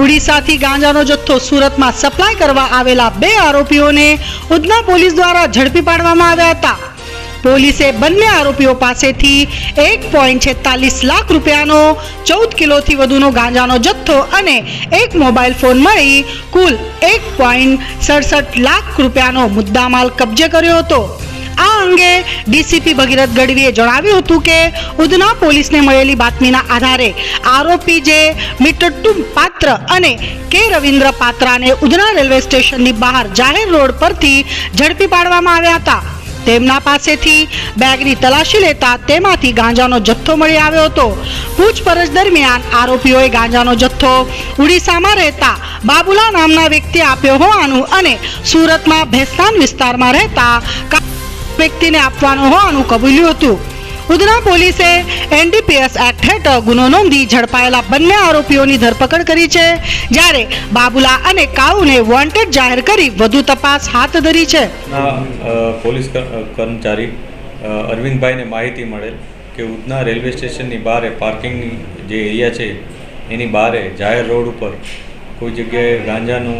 ઉડીસાથી ગાંજાનો જથ્થો સુરતમાં સપ્લાય કરવા આવેલા બે આરોપીઓને ઉધના પોલીસ દ્વારા ઝડપી પાડવામાં આવ્યા હતા. પોલીસે બંને આરોપીઓ પાસેથી એક પોઈન્ટ છેતાલીસ લાખ રૂપિયાનો, ચૌદ કિલોથી વધુનો ગાંજાનો જથ્થો અને એક મોબાઈલ ફોન મળી કુલ એક પોઈન્ટ સડસઠ લાખ રૂપિયાનો મુદ્દામાલ કબજે કર્યો હતો. અંગે ડીસીપી ભગીરથ ગઢવીએ જણાવ્યું હતું કે, ઉધના પોલીસને મળેલી બાતમીના આધારે આરોપી જે મિટ્ટુ પાત્ર અને કે રવિન્દ્ર પાત્રાને ઉધના રેલવે સ્ટેશનની બહાર જાહેર રોડ પરથી ઝડપી પાડવામાં આવ્યા હતા. તેમના પાસેથી બેગની તલાશી લેતા તેમાંથી ગાંજાનો જથ્થો મળી આવ્યો હતો. પૂછપરછ દરમિયાન આરોપીઓએ ગાંજાનો જથ્થો ઉડીસામાં રહેતા બાબુલા નામના વ્યક્તિ આપ્યો હોવાનું અને સુરતમાં ભેસ્તાન વિસ્તારમાં રહેતા વ્યક્તિને આપવાનું હોવાનું કબૂલ્યું હતું. ઉધના પોલીસે એનડીપીએસ એક્ટ હેઠળ ગુનો નોંધી ઝડપાયેલા બંને આરોપીઓની ધરપકડ કરી છે, જ્યારે બાબુલા અને કાઉને વોન્ટેડ જાહેર કરી વધુ તપાસ હાથ ધરી છે. પોલીસ કર્મચારી અરવિંદભાઈને માહિતી મળેલ કે ઉધના રેલવે સ્ટેશનની બહારે પાર્કિંગની જે એરિયા છે, એની બહારે જાહેર રોડ ઉપર કોઈ જગ્યાએ ગાંજાનું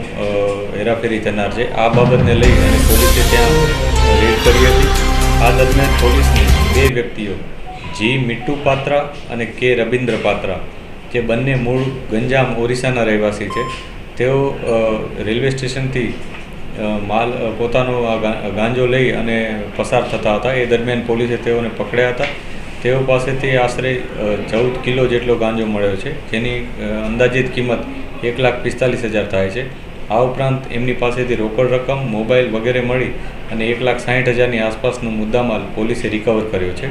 હેરાફેરી થનાર છે. આ બાબતને લઈ અને પોલીસે ત્યાં રેડ કરી હતી. આ દરમિયાન પોલીસને બે વ્યક્તિઓ, જી મિટ્ટુ પાત્રા અને કે રવિન્દ્ર પાત્રા, જે બંને મૂળ ગંજામ ઓરિસ્સાના રહેવાસી છે, તેઓ રેલવે સ્ટેશનથી માલ પોતાનો ગાંજો લઈ અને પસાર થતા હતા. એ દરમિયાન પોલીસે તેઓને પકડ્યા હતા. તેઓ પાસેથી આશરે ચૌદ કિલો જેટલો ગાંજો મળ્યો છે, જેની અંદાજિત કિંમત એક લાખ પિસ્તાલીસ હજાર થાય છે. આ ઉપરાંત એમની પાસેથી રોકડ રકમ, મોબાઈલ વગેરે મળી અને એક લાખ સાઠ હજારની આસપાસનો મુદ્દામાલ પોલીસે રિકવર કર્યો છે.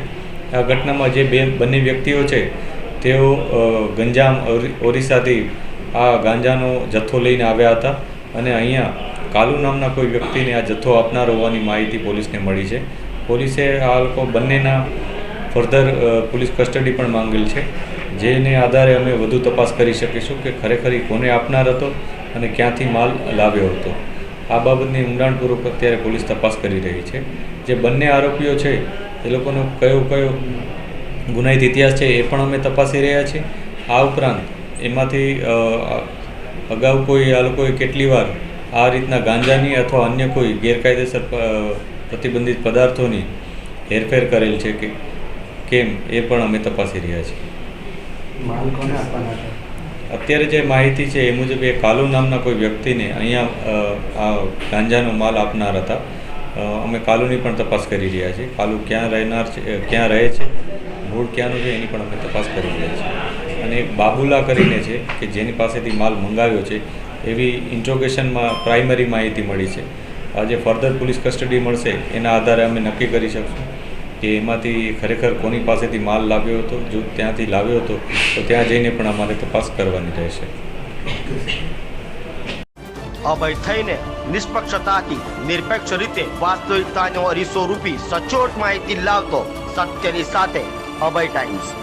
આ ઘટનામાં જે બે બંને વ્યક્તિઓ છે, તેઓ ગંજામ ઓરિસ્સાથી આ ગાંજાનો જથ્થો લઈને આવ્યા હતા અને અહીંયા કાલુ નામના કોઈ વ્યક્તિને આ જથ્થો આપનાર હોવાની માહિતી પોલીસને મળી છે. પોલીસે આ લોકો બંનેના ફર્ધર પોલીસ કસ્ટડી પણ માંગેલ છે. જેને આધારે અમે વધુ તપાસ કરી શકીશું કે ખરેખર કોને આપનાર હતો અને ક્યાંથી માલ લાવ્યો હતો. આ બાબતની ઊંડાણપૂર્વક અત્યારે પોલીસ તપાસ કરી રહી છે. જે બંને આરોપીઓ છે, એ લોકોનો કયો કયો ગુનાહિત ઇતિહાસ છે, એ પણ અમે તપાસી રહ્યા છીએ. આ ઉપરાંત એમાંથી અગાઉ કોઈ આ લોકોએ કેટલી વાર આ રીતના ગાંજાની અથવા અન્ય કોઈ ગેરકાયદેસર પ્રતિબંધિત પદાર્થોની હેરફેર કરેલ છે કે કેમ એ પણ અમે તપાસી રહ્યા છીએ. અત્યારે જે માહિતી છે એ મુજબ એ કાલુ નામના કોઈ વ્યક્તિને અહીંયા આ ગાંજાનો માલ આપનાર હતા. અમે કાલુની પણ તપાસ કરી રહ્યા છીએ. કાલુ ક્યાં રહેનાર છે ક્યાં રહે છે મૂળ ક્યાંનું છે એની પણ અમે તપાસ કરી રહ્યા છીએ. અને બાબુલા કરીને છે કે જેની પાસેથી માલ મંગાવ્યો છે એવી ઇન્ટ્રોગેશનમાં પ્રાઇમરી માહિતી મળી છે. આજે ફર્ધર પોલીસ કસ્ટડી મળશે એના આધારે અમે નક્કી કરી શકશું. કે એમાંથી ખરેખર કોની પાસેથી માલ લાવ્યો હતો, જો ત્યાંથી લાવ્યો હતો, તો ત્યાં જઈને પણ અમારે તપાસ કરવાની રહેશે. અભય થઈને નિષ્પક્ષતાથી, નિરપેક્ષ રીતે વાસ્તવિકતાનો અરીસો રૂપી સચોટ માહિતી લાવતો સત્યની સાથે અભય ટાઈમ્સ.